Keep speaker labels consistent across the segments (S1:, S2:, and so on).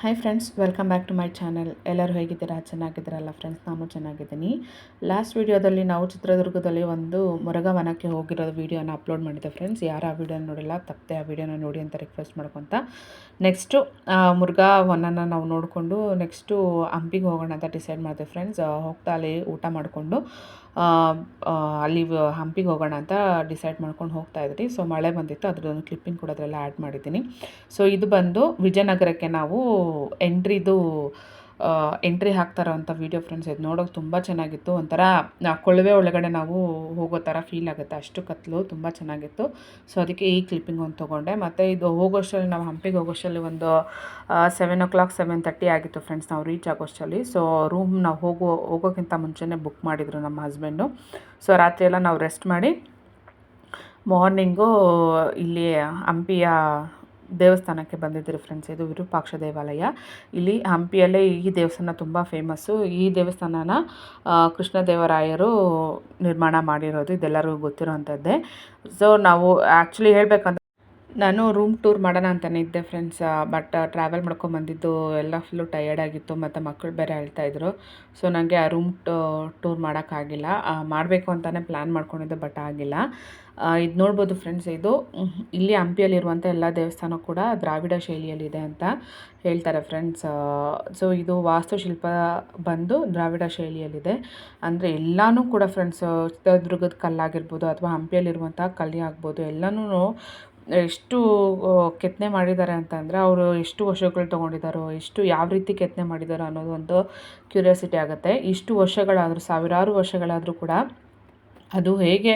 S1: Hi friends welcome back to my channel ಎಲ್ಲರೂ ಹೇಗಿದ್ದೀರಾ? ಚೆನ್ನಾಗಿದ್ದೀರಲ್ಲ friends ನಾನು ಚೆನ್ನಾಗಿದ್ದೀನಿ. ಲಾಸ್ಟ್ ವೀಡಿಯೋದಲ್ಲಿ ನಾವು ಚಿತ್ರದುರ್ಗದಲ್ಲಿ ಒಂದು ವನಕ್ಕೆ ಹೋಗಿರೋ ವೀಡಿಯೋನ ಅಪ್ಲೋಡ್ ಮಾಡಿದ್ದೆ ಫ್ರೆಂಡ್ಸ್ ಯಾರು ಆ ವಿಡಿಯೋನ ನೋಡಿಲ್ಲ, ತಪ್ಪದೆ ಆ ವಿಡಿಯೋನ ನೋಡಿ ಅಂತ ರಿಕ್ವೆಸ್ಟ್ ಮಾಡ್ಕೊತ ನೆಕ್ಸ್ಟು ಮುರುಘಾ ವನನ ನಾವು ನೋಡಿಕೊಂಡು ನೆಕ್ಸ್ಟು ಹಂಪಿಗೆ ಹೋಗೋಣ ಅಂತ ಡಿಸೈಡ್ ಮಾಡಿದೆ ಫ್ರೆಂಡ್ಸ್ ಹೋಗ್ತಾ ಅಲ್ಲಿ ಊಟ ಮಾಡಿಕೊಂಡು ಅಲ್ಲಿ ಹಂಪಿಗೆ ಹೋಗೋಣ ಅಂತ ಡಿಸೈಡ್ ಮಾಡ್ಕೊಂಡು ಹೋಗ್ತಾ ಇದ್ರಿ. ಸೊ ಮಳೆ ಬಂದಿತ್ತು, ಅದ್ರದ್ದೊಂದು ಕ್ಲಿಪ್ಪಿಂಗ್ ಕೂಡ ಅದರೆಲ್ಲ ಆ್ಯಡ್ ಮಾಡಿದ್ದೀನಿ. ಸೊ ಇದು ಬಂದು ವಿಜಯನಗರಕ್ಕೆ ನಾವು ಎಂಟ್ರಿದು ಎಂಟ್ರಿ ಹಾಕ್ತಾರೋಂಥ ವೀಡಿಯೋ ಫ್ರೆಂಡ್ಸ್ ಇದು ನೋಡೋಕೆ ತುಂಬ ಚೆನ್ನಾಗಿತ್ತು. ಒಂಥರ ಕೊಳವೆ ಒಳಗಡೆ ನಾವು ಹೋಗೋ ಥರ ಫೀಲ್ ಆಗುತ್ತೆ. ಅಷ್ಟು ಕತ್ತಲು ತುಂಬ ಚೆನ್ನಾಗಿತ್ತು. ಸೊ ಅದಕ್ಕೆ ಈ ಕ್ಲಿಪ್ಪಿಂಗ್ ಒಂದು ತೊಗೊಂಡೆ. ಮತ್ತು ಇದು ಹೋಗೋಷ್ಟರಲ್ಲಿ, ನಾವು ಹಂಪಿಗೆ ಹೋಗೋಷ್ಟರಲ್ಲಿ ಒಂದು seven o'clock seven thirty ಆಗಿತ್ತು ಫ್ರೆಂಡ್ಸ್ ನಾವು ರೀಚ್ ಆಗೋಷ್ಟರಲ್ಲಿ. ಸೊ ರೂಮ್ ನಾವು ಹೋಗೋ, ಹೋಗೋಕ್ಕಿಂತ ಮುಂಚೆನೇ ಬುಕ್ ಮಾಡಿದರು ನಮ್ಮ ಹಸ್ಬೆಂಡು ಸೊ ರಾತ್ರಿ ಎಲ್ಲ ನಾವು ರೆಸ್ಟ್ ಮಾಡಿ ಮಾರ್ನಿಂಗು ಇಲ್ಲಿ ಹಂಪಿಯ ದೇವಸ್ಥಾನಕ್ಕೆ ಬಂದಿದ್ದೀರಿ ಫ್ರೆಂಡ್ಸ್ ಇದು ವಿರೂಪಾಕ್ಷ ದೇವಾಲಯ. ಇಲ್ಲಿ ಹಂಪಿಯಲ್ಲೇ ಈ ದೇವಸ್ಥಾನ ತುಂಬ ಫೇಮಸ್ಸು ಈ ದೇವಸ್ಥಾನನ ಕೃಷ್ಣದೇವರಾಯರು ನಿರ್ಮಾಣ ಮಾಡಿರೋದು ಇದೆಲ್ಲರಿಗೂ ಗೊತ್ತಿರೋವಂಥದ್ದೇ ಸೊ ನಾವು ಆ್ಯಕ್ಚುಲಿ ಹೇಳಬೇಕಂದ್ರೆ ನಾನು ರೂಮ್ ಟೂರ್ ಮಾಡೋಣ ಅಂತಲೇ ಇದ್ದೆ ಫ್ರೆಂಡ್ಸ್ ಬಟ್ ಟ್ರಾವೆಲ್ ಮಾಡ್ಕೊಂಡು ಬಂದಿದ್ದು ಎಲ್ಲ ಫುಲ್ಲು ಟಯರ್ಡ್ ಆಗಿತ್ತು, ಮತ್ತು ಮಕ್ಕಳು ಬೇರೆ ಅಳ್ತಾಯಿದ್ರು ಸೊ ನನಗೆ ಆ ರೂಮ್ ಟೂರ್ ಮಾಡೋಕ್ಕಾಗಿಲ್ಲ. ಮಾಡಬೇಕು ಅಂತಲೇ ಪ್ಲ್ಯಾನ್ ಮಾಡ್ಕೊಂಡಿದ್ದೆ ಬಟ್ ಆಗಿಲ್ಲ. ಇದು ನೋಡ್ಬೋದು ಫ್ರೆಂಡ್ಸ್ ಇದು. ಇಲ್ಲಿ ಹಂಪಿಯಲ್ಲಿರುವಂಥ ಎಲ್ಲ ದೇವಸ್ಥಾನ ಕೂಡ ದ್ರಾವಿಡ ಶೈಲಿಯಲ್ಲಿದೆ ಅಂತ ಹೇಳ್ತಾರೆ ಫ್ರೆಂಡ್ಸ್ ಸೊ ಇದು ವಾಸ್ತುಶಿಲ್ಪ ಬಂದು ದ್ರಾವಿಡ ಶೈಲಿಯಲ್ಲಿದೆ. ಅಂದರೆ ಎಲ್ಲನೂ ಕೂಡ ಫ್ರೆಂಡ್ಸ್ ಚಿತ್ರದುರ್ಗದ ಕಲ್ಲಾಗಿರ್ಬೋದು ಅಥವಾ ಹಂಪಿಯಲ್ಲಿರುವಂಥ ಕಲ್ಲಿ ಆಗ್ಬೋದು, ಎಲ್ಲನೂ ಎಷ್ಟು ಕೆತ್ತನೆ ಮಾಡಿದ್ದಾರೆ ಅಂತಂದರೆ ಅವರು ಎಷ್ಟು ವರ್ಷಗಳು ತೊಗೊಂಡಿದ್ದಾರೋ, ಎಷ್ಟು ಯಾವ ರೀತಿ ಕೆತ್ತನೆ ಮಾಡಿದ್ದಾರೋ ಅನ್ನೋದು ಒಂದು ಕ್ಯೂರಿಯಾಸಿಟಿ ಆಗುತ್ತೆ. ಇಷ್ಟು ವರ್ಷಗಳಾದರೂ, ಸಾವಿರಾರು ವರ್ಷಗಳಾದರೂ ಕೂಡ ಅದು ಹೇಗೆ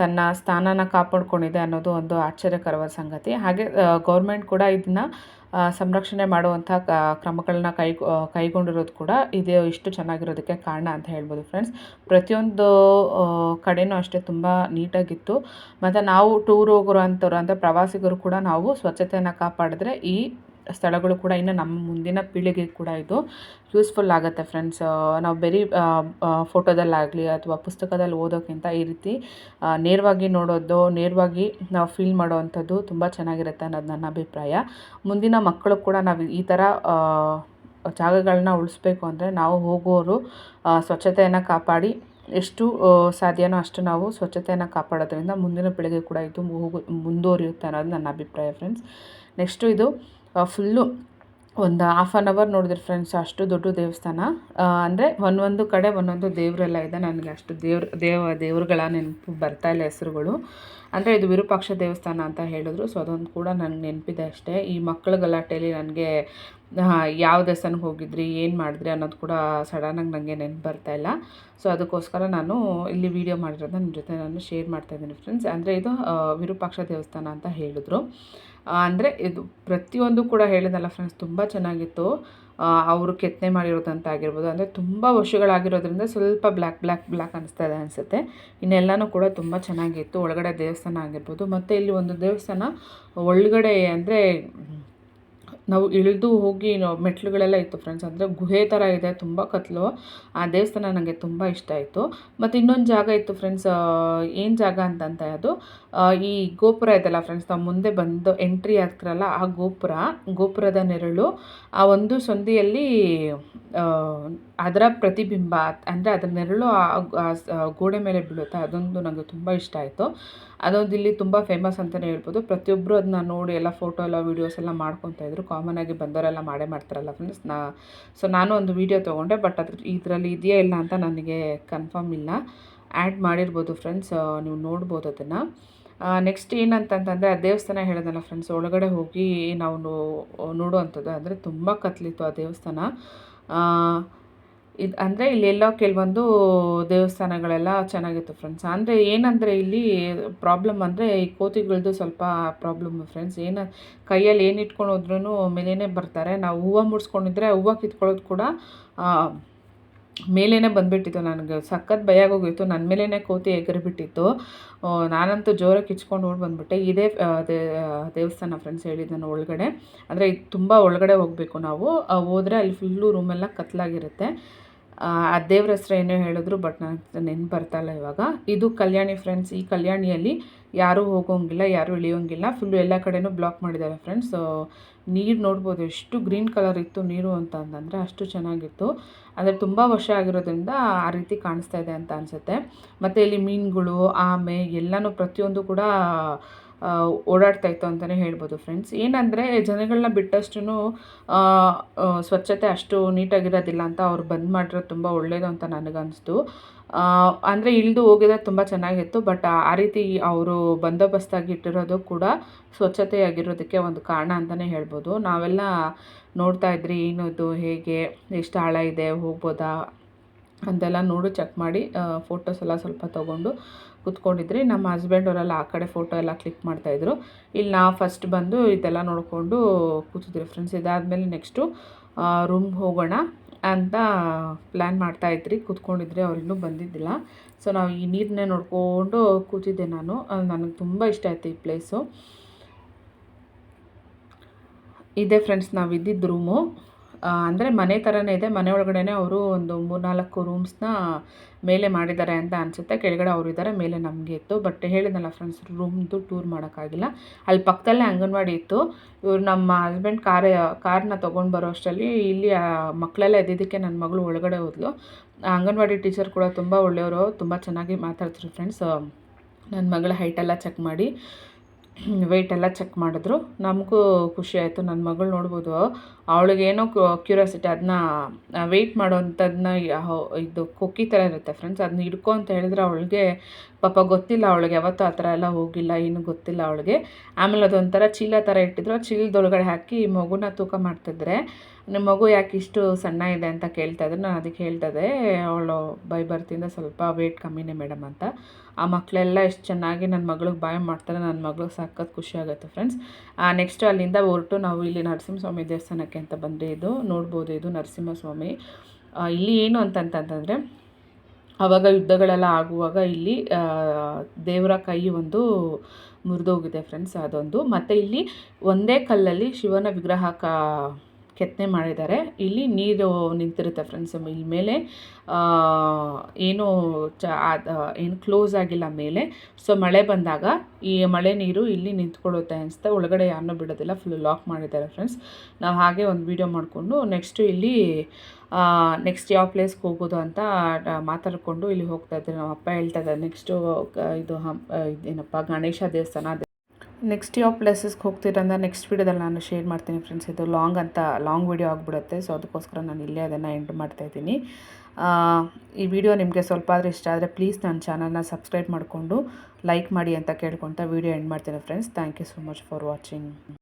S1: ತನ್ನ ಸ್ಥಾನನ ಕಾಪಾಡ್ಕೊಂಡಿದೆ ಅನ್ನೋದು ಒಂದು ಆಶ್ಚರ್ಯಕರವಾದ ಸಂಗತಿ. ಹಾಗೆ ಗೌರ್ಮೆಂಟ್ ಕೂಡ ಇದನ್ನು ಸಂರಕ್ಷಣೆ ಮಾಡುವಂಥ ಕ್ರಮಗಳನ್ನ ಕೈ ಕೈಗೊಂಡಿರೋದು ಕೂಡ ಇದು ಇಷ್ಟು ಚೆನ್ನಾಗಿರೋದಕ್ಕೆ ಕಾರಣ ಅಂತ ಹೇಳ್ಬೋದು ಫ್ರೆಂಡ್ಸ್ ಪ್ರತಿಯೊಂದು ಕಡೆಯೂ ಅಷ್ಟೇ ತುಂಬ ನೀಟಾಗಿತ್ತು. ಮತ್ತು ನಾವು ಟೂರ್ ಹೋಗೋರಂಥವ್ರು ಅಂದರೆ ಪ್ರವಾಸಿಗರು ಕೂಡ ನಾವು ಸ್ವಚ್ಛತೆಯನ್ನು ಕಾಪಾಡಿದ್ರೆ ಈ ಸ್ಥಳಗಳು ಕೂಡ ಇನ್ನು ನಮ್ಮ ಮುಂದಿನ ಪೀಳಿಗೆ ಕೂಡ ಇದು ಯೂಸ್ಫುಲ್ ಆಗುತ್ತೆ ಫ್ರೆಂಡ್ಸ್ ನಾವು ಬರೀ ಫೋಟೋದಲ್ಲಾಗಲಿ ಅಥವಾ ಪುಸ್ತಕದಲ್ಲಿ ಓದೋಕ್ಕಿಂತ ಈ ರೀತಿ ನೇರವಾಗಿ ನೋಡೋದು, ನೇರವಾಗಿ ನಾವು ಫೀಲ್ ಮಾಡೋವಂಥದ್ದು ತುಂಬ ಚೆನ್ನಾಗಿರುತ್ತೆ ಅನ್ನೋದು ನನ್ನ ಅಭಿಪ್ರಾಯ. ಮುಂದಿನ ಮಕ್ಕಳು ಕೂಡ ನಾವು ಈ ಥರ ಜಾಗಗಳನ್ನ ಉಳಿಸ್ಬೇಕು ಅಂದರೆ ನಾವು ಹೋಗೋರು ಸ್ವಚ್ಛತೆಯನ್ನು ಕಾಪಾಡಿ ಎಷ್ಟು ಸಾಧ್ಯನೋ ಅಷ್ಟು ನಾವು ಸ್ವಚ್ಛತೆಯನ್ನು ಕಾಪಾಡೋದ್ರಿಂದ ಮುಂದಿನ ಪೀಳಿಗೆ ಕೂಡ ಇದು ಹೋಗು, ಮುಂದುವರಿಯುತ್ತೆ ಅನ್ನೋದು ನನ್ನ ಅಭಿಪ್ರಾಯ ಫ್ರೆಂಡ್ಸ್ ನೆಕ್ಸ್ಟು ಇದು ಫುಲ್ಲು ಒಂದು ಹಾಫ್ ಆನ್ ಅವರ್ ನೋಡಿದ್ರೆ ಫ್ರೆಂಡ್ಸ್ ಅಷ್ಟು ದೊಡ್ಡ ದೇವಸ್ಥಾನ. ಅಂದರೆ ಒಂದೊಂದು ಕಡೆ ಒಂದೊಂದು ದೇವರೆಲ್ಲ ಇದೆ ನನಗೆ ಅಷ್ಟು ದೇವ್ರ, ದೇವ, ದೇವ್ರುಗಳ ನೆನಪು ಬರ್ತಾ ಇಲ್ಲ ಹೆಸರುಗಳು. ಅಂದರೆ ಇದು ವಿರೂಪಾಕ್ಷ ದೇವಸ್ಥಾನ ಅಂತ ಹೇಳಿದ್ರು ಸೊ ಅದೊಂದು ಕೂಡ ನನಗೆ ನೆನಪಿದೆ ಅಷ್ಟೇ. ಈ ಮಕ್ಕಳ ಗಲಾಟೆಯಲ್ಲಿ ನನಗೆ ಯಾವ ದೇವಸ್ಥಾನಕ್ಕೆ ಹೋಗಿದ್ರಿ, ಏನು ಮಾಡಿದ್ರಿ ಅನ್ನೋದು ಕೂಡ ಸಡನ್ನಾಗಿ ನನಗೆ ನೆನಪು ಬರ್ತಾ ಇಲ್ಲ. ಸೊ ಅದಕ್ಕೋಸ್ಕರ ನಾನು ಇಲ್ಲಿ ವೀಡಿಯೋ ಮಾಡಿರೋದನ್ನ ನಿಮ್ಮ ಜೊತೆ ನಾನು ಶೇರ್ ಮಾಡ್ತಾ ಇದ್ದೀನಿ ಫ್ರೆಂಡ್ಸ್ ಅಂದರೆ ಇದು ವಿರೂಪಾಕ್ಷ ದೇವಸ್ಥಾನ ಅಂತ ಹೇಳಿದ್ರು. ಅಂದರೆ ಇದು ಪ್ರತಿಯೊಂದು ಕೂಡ ಹೇಳಿದಲ್ಲ ಫ್ರೆಂಡ್ಸ್ ತುಂಬ ಚೆನ್ನಾಗಿತ್ತು. ಅವರು ಕೆತ್ತನೆ ಮಾಡಿರೋದಂತ ಆಗಿರ್ಬೋದು. ಅಂದರೆ ತುಂಬ ವರ್ಷಗಳಾಗಿರೋದ್ರಿಂದ ಸ್ವಲ್ಪ ಬ್ಲ್ಯಾಕ್ ಬ್ಲ್ಯಾಕ್ ಬ್ಲ್ಯಾಕ್ ಅನಿಸ್ತಾ ಇದೆ ಅನಿಸುತ್ತೆ. ಇನ್ನೆಲ್ಲನೂ ಕೂಡ ತುಂಬ ಚೆನ್ನಾಗಿತ್ತು. ಒಳಗಡೆ ದೇವಸ್ಥಾನ ಆಗಿರ್ಬೋದು. ಮತ್ತು ಇಲ್ಲಿ ಒಂದು ದೇವಸ್ಥಾನ ಒಳಗಡೆ ಅಂದರೆ ನಾವು ಇಳಿದು ಹೋಗಿ ನಾವು ಮೆಟ್ಲುಗಳೆಲ್ಲ ಇತ್ತು ಫ್ರೆಂಡ್ಸ್ ಅಂದರೆ ಗುಹೆ ಥರ ಇದೆ, ತುಂಬ ಕತ್ಲು. ಆ ದೇವಸ್ಥಾನ ನನಗೆ ತುಂಬ ಇಷ್ಟ ಆಯಿತು. ಮತ್ತು ಇನ್ನೊಂದು ಜಾಗ ಇತ್ತು ಫ್ರೆಂಡ್ಸ್ ಏನು ಜಾಗ ಅಂತಂತ ಅದು ಈ ಗೋಪುರ ಇದೆಲ್ಲ ಫ್ರೆಂಡ್ಸ್ ನಾವು ಮುಂದೆ ಬಂದು ಎಂಟ್ರಿ ಆಗ್ತಾರಲ್ಲ ಆ ಗೋಪುರ, ಗೋಪುರದ ನೆರಳು, ಆ ಒಂದು ಸಂದಿಯಲ್ಲಿ ಅದರ ಪ್ರತಿಬಿಂಬ, ಅಂದರೆ ಅದರ ನೆರಳು ಆ ಗೋಡೆ ಮೇಲೆ ಬೀಳುತ್ತೆ. ಅದೊಂದು ನನಗೆ ತುಂಬ ಇಷ್ಟ ಆಯಿತು. ಅದೊಂದು ಇಲ್ಲಿ ತುಂಬ ಫೇಮಸ್ ಅಂತಲೇ ಹೇಳ್ಬೋದು. ಪ್ರತಿಯೊಬ್ಬರು ಅದನ್ನ ನೋಡಿ ಎಲ್ಲ ಫೋಟೋ ಎಲ್ಲ ವೀಡಿಯೋಸ್ ಎಲ್ಲ ಮಾಡ್ಕೊತಾ ಇದ್ರು. ಕಾಮನ್ ಆಗಿ ಬಂದವರೆಲ್ಲ ಮಾಡೇ ಮಾಡ್ತಾರಲ್ಲ ಫ್ರೆಂಡ್ಸ್ ನಾ ಸೊ ನಾನು ಒಂದು ವೀಡಿಯೋ ತೊಗೊಂಡೆ ಬಟ್ ಅದ್ರ, ಇದರಲ್ಲಿ ಇದೆಯಾ ಇಲ್ಲ ಅಂತ ನನಗೆ ಕನ್ಫರ್ಮ್ ಇಲ್ಲ. ಆ್ಯಡ್ ಮಾಡಿರ್ಬೋದು ಫ್ರೆಂಡ್ಸ್ ನೀವು ನೋಡ್ಬೋದು ಅದನ್ನು. ನೆಕ್ಸ್ಟ್ ಏನಂತಂತಂದರೆ, ಆ ದೇವಸ್ಥಾನ ಹೇಳಿದಲ್ಲ ಫ್ರೆಂಡ್ಸ್ ಒಳಗಡೆ ಹೋಗಿ ನಾವು ನೋಡುವಂಥದ್ದು ಅಂದರೆ ತುಂಬ ಕತ್ಲಿತ್ತು ಆ ದೇವಸ್ಥಾನ. ಇದು ಅಂದರೆ ಇಲ್ಲೆಲ್ಲ ಕೆಲವೊಂದು ದೇವಸ್ಥಾನಗಳೆಲ್ಲ ಚೆನ್ನಾಗಿತ್ತು ಫ್ರೆಂಡ್ಸ್ ಅಂದರೆ ಏನಂದರೆ ಇಲ್ಲಿ ಪ್ರಾಬ್ಲಮ್ ಅಂದರೆ ಈ ಕೋತಿಗಳದ್ದು ಸ್ವಲ್ಪ ಪ್ರಾಬ್ಲಮ್ ಫ್ರೆಂಡ್ಸ್ ಏನು ಕೈಯಲ್ಲಿ ಏನು ಇಟ್ಕೊಂಡು ಹೋದ್ರೂ ಮೇಲೇ ಬರ್ತಾರೆ. ನಾವು ಹೂವು ಮುಡ್ಸ್ಕೊಂಡಿದ್ರೆ ಹೂವು ಕಿತ್ಕೊಳ್ಳೋದು ಕೂಡ ಮೇಲೇ ಬಂದುಬಿಟ್ಟಿತ್ತು ನನಗೆ. ಸಖತ್ ಭಯ ಆಗೋಗಿತ್ತು. ನನ್ನ ಮೇಲೇ ಕೋತಿ ಎಗರಿಬಿಟ್ಟಿತ್ತು. ನಾನಂತೂ ಜೋರಾಗಿ ಕಿಚ್ಕೊಂಡು ಓಡಿ ಬಂದುಬಿಟ್ಟೆ. ಇದೇ ದೇವಸ್ಥಾನ ಫ್ರೆಂಡ್ಸ್ ಹೇಳಿದ್ದಾನೆ ಒಳಗಡೆ. ಅಂದರೆ ಇದು ತುಂಬ ಒಳಗಡೆ ಹೋಗಬೇಕು ನಾವು. ಹೋದರೆ ಅಲ್ಲಿ ಫುಲ್ಲು ರೂಮೆಲ್ಲ ಕತ್ಲಾಗಿರುತ್ತೆ. ಆ ದೇವ್ರ ಹೆಸ್ರು ಏನೋ ಹೇಳಿದ್ರು ಬಟ್ ನನಗೆ ನೆನ್ಪು ಬರ್ತಾಯಿಲ್ಲ ಇವಾಗ. ಇದು ಕಲ್ಯಾಣಿ ಫ್ರೆಂಡ್ಸ್ ಈ ಕಲ್ಯಾಣಿಯಲ್ಲಿ ಯಾರೂ ಹೋಗೋಂಗಿಲ್ಲ, ಯಾರೂ ಇಳಿಯೋಂಗಿಲ್ಲ. ಫುಲ್ಲು ಎಲ್ಲ ಕಡೆನೂ ಬ್ಲಾಕ್ ಮಾಡಿದ್ದಾರೆ ಫ್ರೆಂಡ್ಸ್ ನೀರು ನೋಡ್ಬೋದು, ಎಷ್ಟು ಗ್ರೀನ್ ಕಲರ್ ಇತ್ತು ನೀರು ಅಂತ ಅಂತಂದರೆ ಅಷ್ಟು ಚೆನ್ನಾಗಿತ್ತು. ಅಂದರೆ ತುಂಬ ವರ್ಷ ಆಗಿರೋದ್ರಿಂದ ಆ ರೀತಿ ಕಾಣಿಸ್ತಾ ಇದೆ ಅಂತ ಅನಿಸುತ್ತೆ. ಮತ್ತು ಇಲ್ಲಿ ಮೀನುಗಳು, ಆಮೆ, ಎಲ್ಲನೂ ಪ್ರತಿಯೊಂದು ಕೂಡ ಓಡಾಡ್ತಾ ಇತ್ತು ಅಂತಲೇ ಹೇಳ್ಬೋದು ಫ್ರೆಂಡ್ಸ್ ಏನಂದರೆ ಜನಗಳನ್ನ ಬಿಟ್ಟಷ್ಟು ಸ್ವಚ್ಛತೆ ಅಷ್ಟು ನೀಟಾಗಿರೋದಿಲ್ಲ ಅಂತ ಅವ್ರು ಬಂದ್ ಮಾಡಿರೋದು ತುಂಬ ಒಳ್ಳೆಯದು ಅಂತ ನನಗನ್ನಿಸ್ತು ಅಂದರೆ ಇಳಿದು ಹೋಗಿದ್ರೆ ತುಂಬ ಚೆನ್ನಾಗಿತ್ತು ಬಟ್ ಆ ರೀತಿ ಅವರು ಬಂದೋಬಸ್ತಾಗಿ ಇಟ್ಟಿರೋದು ಕೂಡ ಸ್ವಚ್ಛತೆಯಾಗಿರೋದಕ್ಕೆ ಒಂದು ಕಾರಣ ಅಂತಲೇ ಹೇಳ್ಬೋದು. ನಾವೆಲ್ಲ ನೋಡ್ತಾ ಇದ್ರಿ, ಏನು ಇದು, ಹೇಗೆ, ಎಷ್ಟು ಆಳ ಇದೆ, ಹೋಗ್ಬೋದಾ? ಅಂತೆಲ್ಲ ನೋಡು ಚೆಕ್ ಮಾಡಿ ಫೋಟೋಸ್ ಎಲ್ಲ ಸ್ವಲ್ಪ ತೊಗೊಂಡು ಕುತ್ಕೊಂಡಿದ್ರಿ. ನಮ್ಮ ಹಸ್ಬೆಂಡ್ ಅವರೆಲ್ಲ ಆ ಕಡೆ ಫೋಟೋ ಎಲ್ಲ ಕ್ಲಿಕ್ ಮಾಡ್ತಾಯಿದ್ರು ಇಲ್ಲಿ ನಾ ಫಸ್ಟ್ ಬಂದು ಇದೆಲ್ಲ ನೋಡಿಕೊಂಡು ಕೂತಿದ್ರಿ ಫ್ರೆಂಡ್ಸ್ ಇದಾದಮೇಲೆ ನೆಕ್ಸ್ಟು ರೂಮ್ಗೆ ಹೋಗೋಣ ಅಂತ ಪ್ಲ್ಯಾನ್ ಮಾಡ್ತಾಯಿದ್ರಿ ಕೂತ್ಕೊಂಡಿದ್ರಿ ಅವ್ರಿನ್ನೂ ಬಂದಿದ್ದಿಲ್ಲ. ಸೊ ನಾವು ಈ ನೀರನ್ನೇ ನೋಡಿಕೊಂಡು ಕೂತಿದ್ದೆ ನಾನು. ನನಗೆ ತುಂಬ ಇಷ್ಟ ಆಯ್ತು ಈ ಪ್ಲೇಸು ಇದೆ ಫ್ರೆಂಡ್ಸ್ ನಾವು ಇದ್ದಿದ್ದು ರೂಮು ಅಂದರೆ ಮನೆ ಥರನೇ ಇದೆ. ಮನೆ ಒಳಗಡೆ ಅವರು ಒಂದು ಮೂರ್ನಾಲ್ಕು ರೂಮ್ಸ್ನ ಮೇಲೆ ಮಾಡಿದ್ದಾರೆ ಅಂತ ಅನಿಸುತ್ತೆ. ಕೆಳಗಡೆ ಅವರು ಇದ್ದಾರೆ, ಮೇಲೆ ನಮಗೆ ಇತ್ತು. ಬಟ್ ಹೇಳಿದ್ನಲ್ಲ ಫ್ರೆಂಡ್ಸ್ ರೂಮ್ದು ಟೂರ್ ಮಾಡೋಕ್ಕಾಗಿಲ್ಲ. ಅಲ್ಲಿ ಪಕ್ಕದಲ್ಲೇ ಅಂಗನವಾಡಿ ಇತ್ತು. ಇವರು ನಮ್ಮ ಹಸ್ಬೆಂಡ್ ಕಾರ್ ಕಾರ್ನ ತೊಗೊಂಡು ಬರೋ ಅಷ್ಟರಲ್ಲಿ ಇಲ್ಲಿ ಮಕ್ಕಳೆಲ್ಲ ಇದ್ದಿದ್ದಕ್ಕೆ ನನ್ನ ಮಗಳು ಒಳಗಡೆ ಹೋದ್ಲು. ಅಂಗನವಾಡಿ ಟೀಚರ್ ಕೂಡ ತುಂಬ ಒಳ್ಳೆಯವರು, ತುಂಬ ಚೆನ್ನಾಗಿ ಮಾತಾಡ್ತಾರೆ ಫ್ರೆಂಡ್ಸ್ ನನ್ನ ಮಗಳ ಹೈಟೆಲ್ಲ ಚೆಕ್ ಮಾಡಿ. ವೆಯ್ಟ್ ಎಲ್ಲ ಚೆಕ್ ಮಾಡಿದ್ರು. ನಮಗೂ ಖುಷಿ ಆಯಿತು. ನನ್ನ ಮಗಳು ನೋಡ್ಬೋದು, ಅವಳಿಗೇನೋ ಕ್ಯೂರಿಯಾಸಿಟಿ ಅದನ್ನ ವೆಯ್ಟ್ ಮಾಡೋವಂಥದ್ದನ್ನ ಇದು, ಕೊಕ್ಕಿ ಥರ ಇರುತ್ತೆ ಫ್ರೆಂಡ್ಸ್ ಅದನ್ನ ಹಿಡ್ಕೊ ಅಂತ ಹೇಳಿದ್ರೆ ಅವಳಿಗೆ ಪಾಪ ಗೊತ್ತಿಲ್ಲ ಅವಳಿಗೆ, ಯಾವತ್ತೂ ಆ ಥರ ಎಲ್ಲ ಹೋಗಿಲ್ಲ, ಏನು ಗೊತ್ತಿಲ್ಲ ಅವಳಿಗೆ. ಆಮೇಲೆ ಅದೊಂಥರ ಚೀಲ ಥರ ಇಟ್ಟಿದ್ರು, ಚೀಲದೊಳಗಡೆ ಹಾಕಿ ಮಗುನ ತೂಕ ಮಾಡ್ತಿದ್ರೆ ನಿಮ್ಮ ಮಗು ಯಾಕೆ ಇಷ್ಟು ಸಣ್ಣ ಇದೆ ಅಂತ ಕೇಳ್ತಾ ಇದ್ರು? ನಾನು ಅದಕ್ಕೆ ಹೇಳ್ತದೆ ಅವಳು ಬೈ ಬರ್ತಿಂದ ಸ್ವಲ್ಪ ವೆಯ್ಟ್ ಕಮ್ಮಿನೇ ಮೇಡಮ್ ಅಂತ. ಆ ಮಕ್ಕಳೆಲ್ಲ ಎಷ್ಟು ಚೆನ್ನಾಗಿ ನನ್ನ ಮಗಳಿಗೆ ಬಾಯ್ ಮಾಡ್ತಾರೆ ನನ್ನ ಮಗಳಿಗೆ ಸಖತ್ ಖುಷಿ ಆಗುತ್ತೆ ಫ್ರೆಂಡ್ಸ್ ನೆಕ್ಸ್ಟ್ ಅಲ್ಲಿಂದ ಹೊರಟು ನಾವು ಇಲ್ಲಿ ನರಸಿಂಹಸ್ವಾಮಿ ದೇವಸ್ಥಾನಕ್ಕೆ ಅಂತ ಬಂದೆ ಇದು ನೋಡ್ಬೋದು ಇದು ನರಸಿಂಹಸ್ವಾಮಿ. ಇಲ್ಲಿ ಏನು ಅಂತಂತಂದರೆ ಆವಾಗ ಯುದ್ಧಗಳೆಲ್ಲ ಆಗುವಾಗ ಇಲ್ಲಿ ದೇವರ ಕೈ ಒಂದು ಮುರಿದೋಗಿದೆ ಫ್ರೆಂಡ್ಸ್ ಅದೊಂದು. ಮತ್ತು ಇಲ್ಲಿ ಒಂದೇ ಕಲ್ಲಲ್ಲಿ ಶಿವನ ವಿಗ್ರಹ ಕ ಕೆತ್ತನೆ ಮಾಡಿದ್ದಾರೆ. ಇಲ್ಲಿ ನೀರು ನಿಂತಿರುತ್ತೆ ಫ್ರೆಂಡ್ಸ್ ಇಲ್ಲಿ ಮೇಲೆ ಏನು ಚ ಏನು ಕ್ಲೋಸ್ ಆಗಿಲ್ಲ ಮೇಲೆ. ಸೊ ಮಳೆ ಬಂದಾಗ ಈ ಮಳೆ ನೀರು ಇಲ್ಲಿ ನಿಂತ್ಕೊಳ್ಳುತ್ತೆ ಅನಿಸುತ್ತೆ. ಒಳಗಡೆ ಯಾರನ್ನೂ ಬಿಡೋದಿಲ್ಲ ಫುಲ್ ಲಾಕ್ ಮಾಡಿದ್ದಾರೆ ಫ್ರೆಂಡ್ಸ್ ನಾವು ಹಾಗೆ ಒಂದು ವೀಡಿಯೋ ಮಾಡಿಕೊಂಡು ನೆಕ್ಸ್ಟು ಇಲ್ಲಿ ನೆಕ್ಸ್ಟ್ ಯಾವ ಪ್ಲೇಸ್ಗೆ ಹೋಗೋದು ಅಂತ ಮಾತಾಡಿಕೊಂಡು ಇಲ್ಲಿ ಹೋಗ್ತಾ ಇದ್ದೀವಿ ನಮ್ಮ ಅಪ್ಪ ಹೇಳ್ತಾ ಇದ್ದಾರೆ ನೆಕ್ಸ್ಟು ಇದು, ಹಂ ಇದೇನಪ್ಪ, ಗಣೇಶ ದೇವಸ್ಥಾನ ನೆಕ್ಸ್ಟ್ ಯಾವ ಪ್ಲೇಸಸ್ಗೆ ಹೋಗ್ತೀರಂದ್ರೆ ನೆಕ್ಸ್ಟ್ ವೀಡಿಯೋದಲ್ಲಿ ನಾನು ಶೇರ್ ಮಾಡ್ತೀನಿ ಫ್ರೆಂಡ್ಸ್. ಇದು ಲಾಂಗ್ ಅಂತ, ಲಾಂಗ್ ವೀಡಿಯೋ ಆಗಿಬಿಡುತ್ತೆ, ಸೊ ಅದಕ್ಕೋಸ್ಕರ ನಾನು ಇಲ್ಲೇ ಅದನ್ನು ಎಂಡ್ ಮಾಡ್ತಾಯಿದ್ದೀನಿ ಈ ವಿಡಿಯೋ ನಿಮಗೆ ಸ್ವಲ್ಪ ಆದರೆ ಇಷ್ಟ ಆದರೆ ಪ್ಲೀಸ್ ನನ್ನ ಚಾನಲ್ನ ಸಬ್ಸ್ಕ್ರೈಬ್ ಮಾಡಿಕೊಂಡು ಲೈಕ್ ಮಾಡಿ ಅಂತ ಕೇಳ್ಕೊತ ವಿಡಿಯೋ ಎಂಡ್ ಮಾಡ್ತೀನಿ friends. Thank you so much for watching